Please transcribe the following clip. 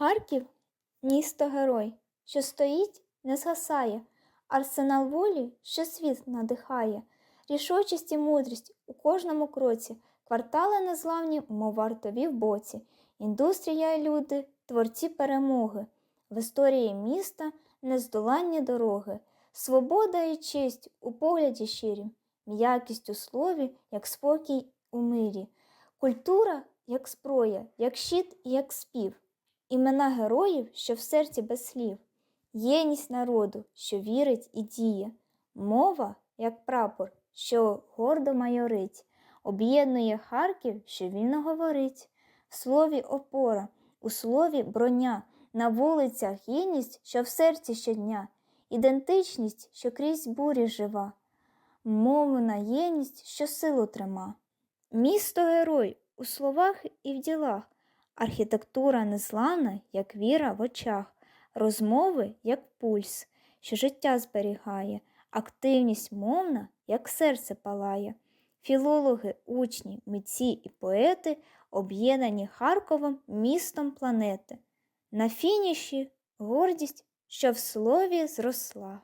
Харків місто герой, що стоїть, не згасає, арсенал волі, що світ надихає, рішучість і мудрість у кожному кроці, квартали незламні, мов вартові в боці, індустрія і люди, творці перемоги, в історії міста нездоланні дороги, свобода і честь у погляді щирім, м'якість у слові, як спокій у мирі, культура, як зброя, як щит і як спів. Імена героїв, що в серці без слів, єдність народу, що вірить і діє, мова, як прапор, що гордо майорить, об'єднує Харків, що вільно говорить, в слові опора, у слові броня, на вулицях єдність, що в серці щодня, ідентичність, що крізь бурі жива, мовна єдність, що силу трима. Місто герой у словах і в ділах. Архітектура незламна, як віра в очах, розмови, як пульс, що життя зберігає, активність мовна, як серце палає. Філологи, учні, митці і поети об'єднані Харковом містом планети. На фініші гордість, що в слові зросла.